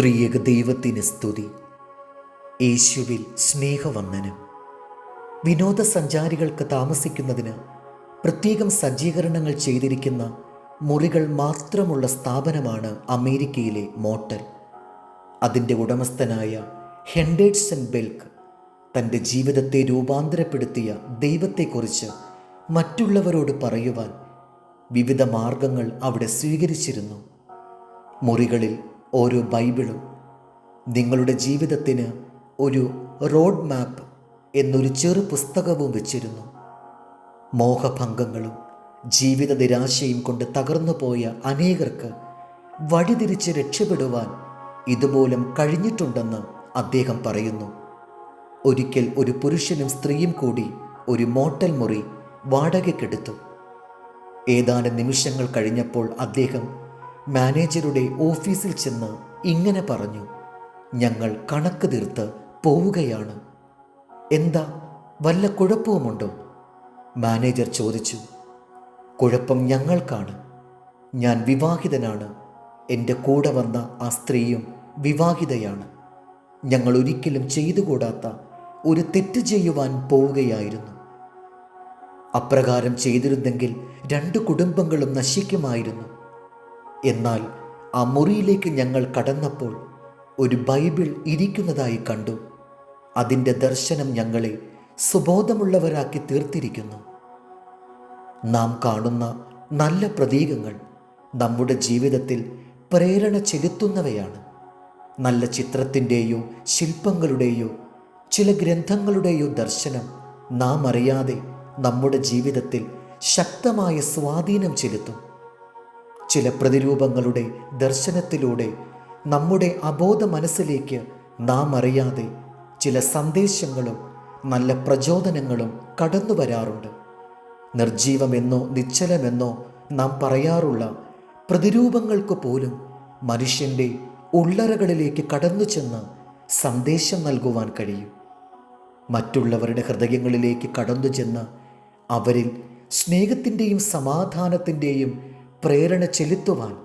ത്രിയേക ദൈവത്തിന് സ്തുതി. യേശുവിൽ സ്നേഹവന്ദനം. വിനോദസഞ്ചാരികൾക്ക് താമസിക്കുന്നതിന് പ്രത്യേകം സജ്ജീകരണങ്ങൾ ചെയ്തിരിക്കുന്ന മുറികൾ മാത്രമുള്ള സ്ഥാപനമാണ് അമേരിക്കയിലെ മോട്ടൽ. അതിന്റെ ഉടമസ്ഥനായ ഹെൻഡേഡ്സൺ ബെൽക്ക് തന്റെ ജീവിതത്തെ രൂപാന്തരപ്പെടുത്തിയ ദൈവത്തെക്കുറിച്ച് മറ്റുള്ളവരോട് പറയുവാൻ വിവിധ മാർഗങ്ങൾ അവിടെ സ്വീകരിച്ചിരുന്നു. മുറികളിൽ ഓരോ ബൈബിളും നിങ്ങളുടെ ജീവിതത്തിന് ഒരു റോഡ് മാപ്പ് എന്നൊരു ചെറു പുസ്തകവും വെച്ചിരുന്നു. മോഹഭംഗങ്ങളും ജീവിത നിരാശയും കൊണ്ട് തകർന്നു പോയ അനേകർക്ക് വഴിതിരിച്ച് രക്ഷപ്പെടുവാൻ ഇതുമൂലം കഴിഞ്ഞിട്ടുണ്ടെന്ന് അദ്ദേഹം പറയുന്നു. ഒരിക്കൽ ഒരു പുരുഷനും സ്ത്രീയും കൂടി ഒരു മോട്ടൽ മുറി വാടകയ്ക്കെടുത്തു. ഏതാനും നിമിഷങ്ങൾ കഴിഞ്ഞപ്പോൾ അദ്ദേഹം മാനേജറുടെ ഓഫീസിൽ ചെന്ന് ഇങ്ങനെ പറഞ്ഞു ഞങ്ങൾ കണക്ക് തീർത്ത് പോവുകയാണ്. എന്താ വല്ല കുഴപ്പവുമുണ്ടോ? മാനേജർ ചോദിച്ചു കുഴപ്പം ഞങ്ങൾക്കാണ്. ഞാൻ വിവാഹിതനാണ്. എന്റെ കൂടെ വന്ന ആ സ്ത്രീയും വിവാഹിതയാണ്. ഞങ്ങൾ ഒരിക്കലും ചെയ്തുകൂടാത്ത ഒരു തെറ്റ് ചെയ്യുവാൻ പോവുകയായിരുന്നു. അപ്രകാരം ചെയ്തിരുന്നെങ്കിൽ രണ്ട് കുടുംബങ്ങളും നശിക്കുമായിരുന്നു. എന്നാൽ ആ മുറിയിലേക്ക് ഞങ്ങൾ കടന്നപ്പോൾ ഒരു ബൈബിൾ ഇരിക്കുന്നതായി കണ്ടു. അതിന്റെ ദർശനം ഞങ്ങളെ സുബോധമുള്ളവരാക്കി തീർത്തിരിക്കുന്നു. നാം കാണുന്ന നല്ല പ്രതീകങ്ങൾ നമ്മുടെ ജീവിതത്തിൽ പ്രേരണ ചെലുത്തുന്നവയാണ്. നല്ല ചിത്രത്തിന്റെയോ ശില്പങ്ങളുടെയോ ചില ഗ്രന്ഥങ്ങളുടെയോ ദർശനം നാം അറിയാതെ നമ്മുടെ ജീവിതത്തിൽ ശക്തമായ സ്വാധീനം ചെലുത്തും. ചില പ്രതിരൂപങ്ങളുടെ ദർശനത്തിലൂടെ നമ്മുടെ അബോധ മനസ്സിലേക്ക് നാം അറിയാതെ ചില സന്ദേശങ്ങളും നല്ല പ്രചോദനങ്ങളും കടന്നു വരാറുണ്ട്. നിർജീവമെന്നോ നിശ്ചലമെന്നോ നാം പറയാറുള്ള പ്രതിരൂപങ്ങൾക്ക് പോലും മനുഷ്യന്റെ ഉള്ളറകളിലേക്ക് കടന്നു ചെന്ന് സന്ദേശം നൽകുവാൻ കഴിയും. മറ്റുള്ളവരുടെ ഹൃദയങ്ങളിലേക്ക് കടന്നു ചെന്ന് അവരിൽ സ്നേഹത്തിന്റെയും സമാധാനത്തിന്റെയും പ്രേരണ ചെലുത്തുവാൻ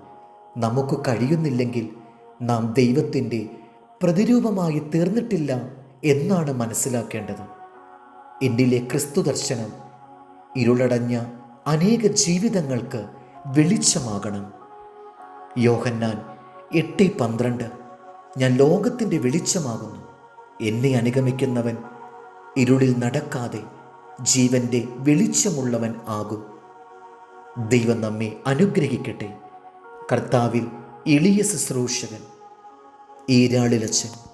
നമുക്ക് കഴിയുന്നില്ലെങ്കിൽ നാം ദൈവത്തിന്റെ പ്രതിരൂപമായി തീർന്നിട്ടില്ല എന്നാണ് മനസ്സിലാക്കേണ്ടത്. എന്നിലെ ക്രിസ്തു ദർശനം ഇരുളടഞ്ഞ അനേക ജീവിതങ്ങൾക്ക് വെളിച്ചമാകണം. യോഹന്നാൻ എട്ട് പന്ത്രണ്ട് ഞാൻ ലോകത്തിന്റെ വെളിച്ചമാകുന്നു. എന്നെ അനുഗമിക്കുന്നവൻ ഇരുളിൽ നടക്കാതെ ജീവന്റെ വെളിച്ചമുള്ളവൻ ആകും. ദൈവം നമ്മെ അനുഗ്രഹിക്കട്ടെ. കർത്താവിൽ എളിയ ശുശ്രൂഷകൻ ഈരാളിലച്ചൻ